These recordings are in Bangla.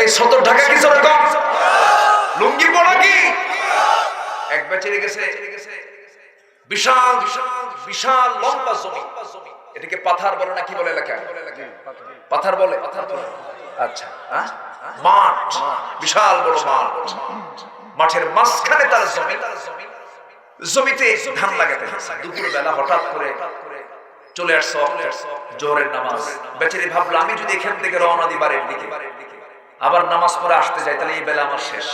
এই সদর ঢাকা কি সেরকম লুঙ্গি পড়া কি? এক বেচারে গেছে। বিশাল বিশাল লম্বা জমি। এটাকে পাথার বলে না কি বলে এলাকা? পাথার বলে। আচ্ছা হ্যাঁ? মাঠ। বিশাল বড় মাঠ। মাঠের মাঝখানে তার জমি। জমিতে ধান লাগাতে দুপুর বেলা হঠাৎ করে চলে আসছে জোহরের নামাজ। বেচারি ভাবলো, আমি যদি এখান থেকে রওনা দিই বাড়ির দিকে। আবার নামাজ পড়ে আসতে যাই, তাহলে এই বেলা আমার শেষ।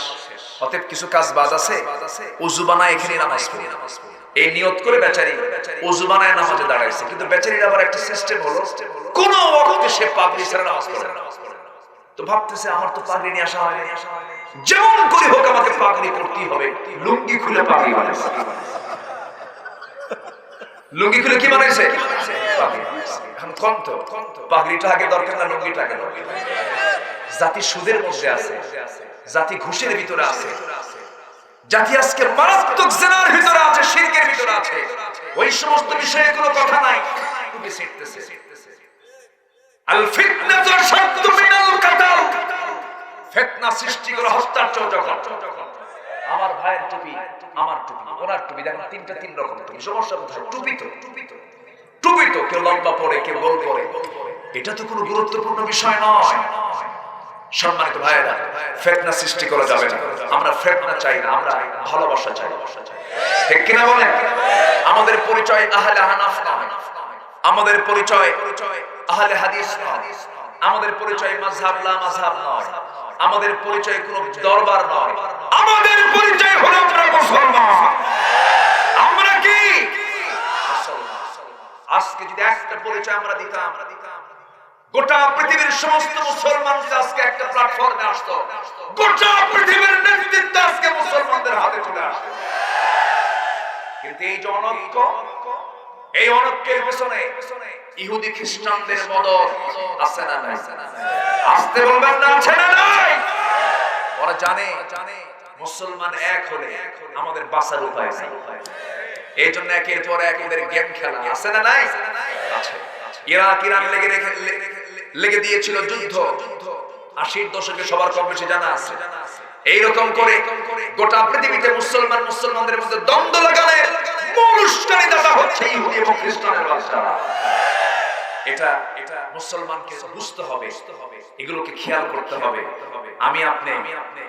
অতএব কিছু কাজ বাদ আছে? উজু বানায় এখানে নামাজ পড়ি। এই নিয়ত করে বেচারি উজু বানায় নামাজে দাঁড়াইছে। কিন্তু বেচারির আবার একটা সিস্টেম হলো, কোন ওয়াক্তে সে পাগড়ি ছাড়া নামাজ পড়ে না। তো ভাবতেছে, আমার তো পাগড়ি নিয়ে আসা হয় যেমন করে হোক আমাকে পাগড়ি পড়তেই হবে। লুঙ্গি খুলে পাগড়ি বানাইছে। লুঙ্গি খুলে কি বানাইছে? পাগড়ি বানাইছে। এখন কম তো। পাগড়িটা আগে দরকার না, লুঙ্গিটা আগে দরকার। জাতি সুদের মধ্যে আছে, জাতি ঘুষের ভিতরে আছে। জাতি আজকে মারাত্মক জেনার ভিতরে আছে, শিরকের ভিতরে আছে। ওই সমস্ত বিষয়ে কোনো কথা নাই। তুমি শিখতেছে তিনটা তিন রকম পরে, কেউ এটা তো কোনো গুরুত্বপূর্ণ বিষয় নয়। সম্মানিত ভাইয়েরা, ফেতনা সৃষ্টি করা যাবে না আমরা ফেতনা চাই না, আমরা ভালোবাসা চাই। ঠিক কিনা বলেন? আমাদের পরিচয় আহলে হানাফ নয়। আমাদের পরিচয় আহলে হাদিস নয়। আমাদের পরিচয় মাযহাব লা মাযহাব নয়। আমাদের পরিচয় কোন দরবার নয়। আমাদের পরিচয় হলো আমরা মুসলমান। আমরা কি? আজকে যদি একটা পরিচয় আমরা দিতাম আমরা দিতাম গোটা পৃথিবীর সমস্ত মুসলমান আজকে একটা প্ল্যাটফর্মে আসতো গোটা পৃথিবীর নেতৃত্ব আজকে মুসলমানদের হাতে চলে আসতো কিন্তু এই অনৈক্য, এই অনৈক্যের পেছনে ইহুদি খ্রিস্টানদের মদত আছে না নাই? আসতে বলবেন না, আছে না নাই? ওরা জানে জানে মুসলমান এক হলে আমাদের বাঁচার উপায় নাই। এই জন্য একের পর এক ওদের গেম খেলা, আছে না নাই? আছে। ইরাক, ইরান লেগে রেখে লেগে দিয়েছিল যুদ্ধ। আশির দশকে সবার কম বেশি জানা আছে। এইরকম করে গোটা পৃথিবীতে মুসলমান মুসলমানদের মধ্যে দ্বন্দ্ব মুসলমানকে বুঝতে হবে। এগুলোকে খেয়াল করতে হবে। আমি আপনি,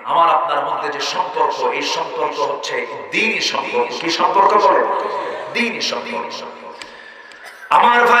আমার আপনার মধ্যে যে সম্পর্ক, এই সম্পর্ক হচ্ছে সম্পর্ক। আমার ভাইরা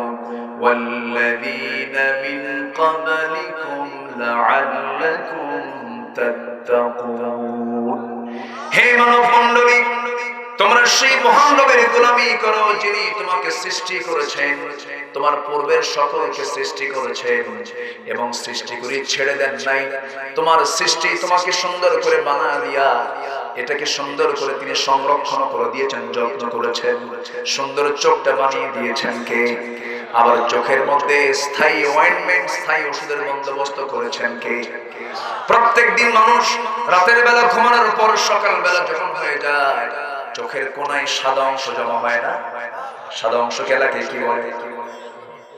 والذين من قبلكم لعلكم تتقون হে মানব মণ্ডলী তোমরা সেই মহান রবের গোলামি করো যিনি তোমাকে সৃষ্টি করেছেন। তোমার পূর্বের সকলকে সৃষ্টি করেছেন এবং সৃষ্টি করে ছেড়ে দেন নাই। তোমার সৃষ্টি তোমাকে সুন্দর করে বানা দিয়া, এটাকে সুন্দর করে তিনি সংরক্ষণ করে দিয়েছেন, যত্ন করেছেন, সুন্দর চোখটা বানিয়ে দিয়েছেন কে? আবার চোখের মধ্যে স্থায়ী অয়েন্টমেন্ট স্থায়ী ওষুধের বন্দোবস্ত করেছেন কে? প্রত্যেক দিন মানুষ রাতের বেলা ঘুমানোর পর সকাল বেলা যখন হয়ে যায় চোখের কোনায় সাদা অংশ জমা হয় না। সাদা অংশ খেলাকে কি বলে?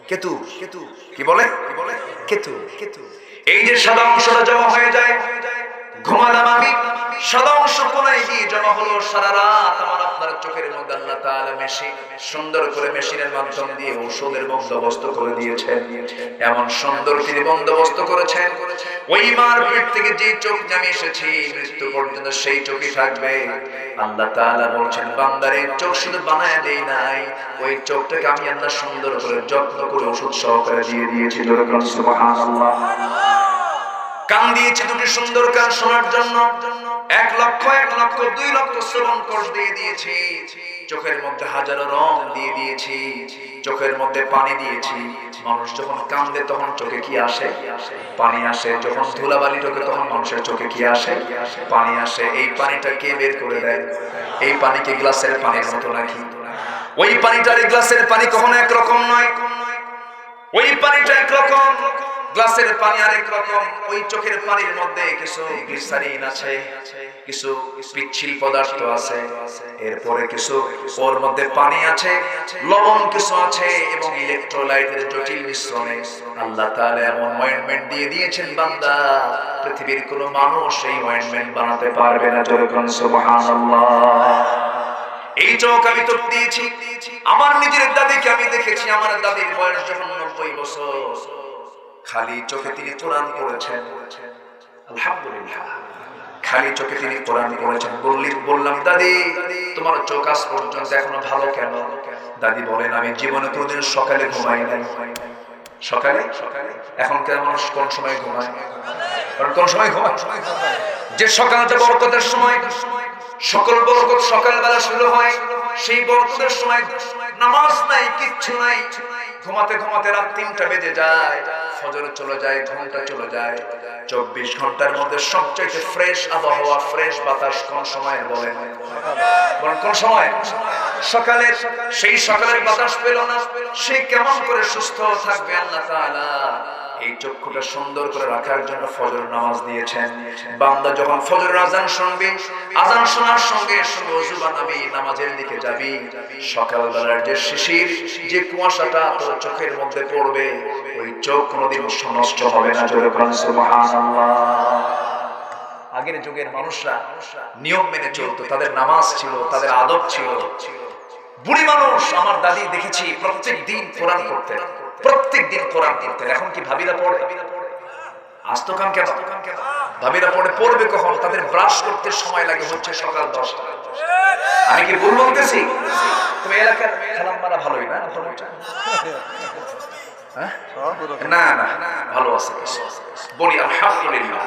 কেতু। কেতু। কি বলে? কি বলে কেতু কেতু। এই যে সাদা অংশটা জমা হয়ে যায় ঘুমালাম আমি কোনায় গিয়ে জমা হলো সারা রাত আমার আপনার চোখের মধ্যে আল্লাহ তাআলা সুন্দর করে মেশিনের মাধ্যম দিয়ে ওষুধের বন্দোবস্ত করে দিয়েছেন। এমন সুন্দর তিনি বন্দোবস্ত করেছেন। ওই মার পেট থেকে যে চোখ এসেছি, মৃত্যু পর্যন্ত সেই চোখই থাকবে। আল্লাহ তাআলা বলছেন, বান্দারে, চোখ শুধু বানায় দেই নাই, ওই চোখটাকে আমি আল্লাহ সুন্দর করে, যত্ন করে ওষুধ সহকারে দিয়ে দিয়েছি। সুবহানাল্লাহ। কান দিয়েছি দুটি সুন্দর কান শোনার জন্য। এক লক্ষ এক লক্ষ, দুই লক্ষ শ্রবণ কোষ দিয়ে দিয়েছি। চোখের মধ্যে হাজারো রং দিয়ে দিয়েছি। চোখের মধ্যে পানি দিয়েছি। মানুষ যখন কান্দে তখন চোখে কি আসে? পানি আসে। যখন ধুলাবালি ঢোকে তখন মানুষের চোখে কি আসে? পানি আসে। এই পানিটা কে বের করে দেয়? এই পানিকে গ্লাসের পানির মতো নাকি? ওই পানিটার গ্লাসের পানি কখনো একরকম নয়। ওই পানিটা একরকম। গ্লাসের পানি আরেক রকম, ওই চোখের পানির মধ্যে কিছু গ্লিসারিন আছে, কিছু পিচ্ছিল পদার্থ আছে, এরপরে কিছু ওর মধ্যে পানি আছে, লবণ কিছু আছে এবং ইলেকট্রোলাইটের জটিল মিশ্রণে আল্লাহ তাআলা এমন অয়েন্টমেন্ট দিয়ে দিয়েছেন, বান্দা। পৃথিবীর কোনো মানুষ এই অয়েন্টমেন্ট বানাতে পারবে না কোন সুবহানাল্লাহ। এই চোখ আমি তোর দিয়েছি, আমার নিজের দাদিকে আমি দেখেছি, আমার দাদির বয়স যখন নব্বই বছর। খালি চোখে তিনি কোরআন পড়েছেন। খালি চোখে তিনি কোরআন পড়েছেন। বললি, বললাম, দাদি, তোমার চোখ আজ পর্যন্ত এখনও ভালো কেন? দাদি বলেন, আমি জীবনে কোনোদিন সকালে ঘুমাই নাই। সকালে? এখনকার মানুষ কোন সময় ঘুমায়? কোন সময় ঘুমায়? যে সকালটা বরকতের সময়, সকল বরকত সকালবেলা শুরু হয়, সেই বরকতের সময় নামাজ নাই, কিচ্ছু নাই। ঘুমাতে ঘুমাতে রাত তিনটা বেজে যায়। ফজর চলে যায়, ঘণ্টা চলে যায়। চব্বিশ ঘণ্টার মধ্যে সবচেয়ে ফ্রেশ আবহাওয়া ফ্রেশ বাতাস কোন সময় বলেন? কোন সময়? সকালে, সেই সকালের বাতাস পেল না। সে কেমন করে সুস্থ থাকবে আল্লাহ এই চক্ষুটা সুন্দর করে রাখার জন্য ফজর নামাজ দিয়েছেন বান্দা যখন ফজরের আজান শুনবে, আজান শোনার সঙ্গে সঙ্গে ওযু বানাবি, নামাজের দিকে যাবি। সকালবেলার যে শিশির, যে কুয়াশাটা তোর চোখের মধ্যে পড়বে, ওই চোখ কোনোদিন নষ্ট হবে না, জোরে আগের যুগের মানুষরা নিয়ম মেনে চলতো, তাদের নামাজ ছিল, তাদের আদব ছিল। বুড়ি মানুষ, আমার দাদি দেখেছি প্রত্যেক দিন কোরআন করতেন প্রত্যেক দিন কোরআন করতেন এখন কি ভাবিরা পড়ে? আজ তো কাম কেন ভাবিরা পড়ে, পড়বে কখন? তাদের ব্রাশ করতে সময় লাগে, হচ্ছে সকাল দশটা। আমি কি ভুল বলতেছি? এলাকার মারা ভালোই না? হ্যাঁ? না না, ভালো আছে বলি আলহামদুলিল্লাহ।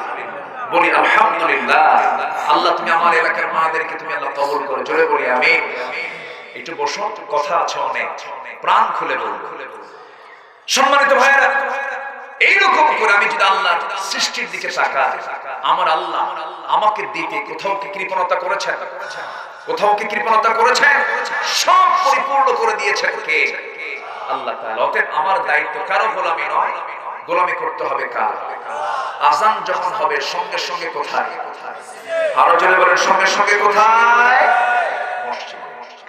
বলি আলহামদুলিল্লাহ। আল্লাহ, তুমি আমার এলাকার মাদেরকে তুমি আল্লাহ কবুল করো। জোরে বলি আমি একটু বসো, কথা আছে অনেক। প্রাণ খুলে বলব। সম্মানিত ভাইয়েরা, এইরকম করে আমি যদি আল্লাহ সৃষ্টির দিকে তাকাই, আমার আল্লাহ আমাকে দিতে কোথাও কি কৃপণতা করেছেন? কোথাও কি কৃপণতা করেছেন? সব পরিপূর্ণ করে দিয়েছেন কে? আল্লাহ তাআলা। অতএব আমার দায়িত্ব কারও গোলামি নয়, গোলামি করতে হবে কার? আজান যখন হবে, সঙ্গে সঙ্গে কোথায়? আরও জনে বলেন, সঙ্গে সঙ্গে কোথায়?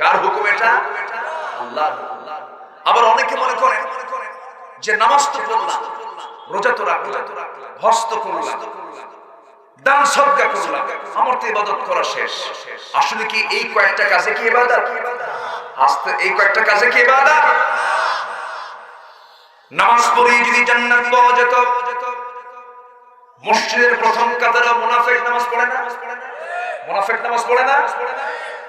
কার হুকুম এটা? আল্লাহর আবার অনেকে মনে করেন যে নামাজ তো পড়লাম, রোজা তো রাখলাম, হজ তো করলাম, দান করলাম, আমার তো ইবাদত করা শেষ। আসলে কি এই কয়েকটা কাজে কি ইবাদত? আস্তে এই কয়েকটা কাজে কি ইবাদত? নামাজ পড়ে যদি জান্নাত পাওয়া যেত, মসজিদের প্রথম কাতারে মুনাফিক নামাজ পড়ে না? মুনাফিক নামাজ পড়ে না?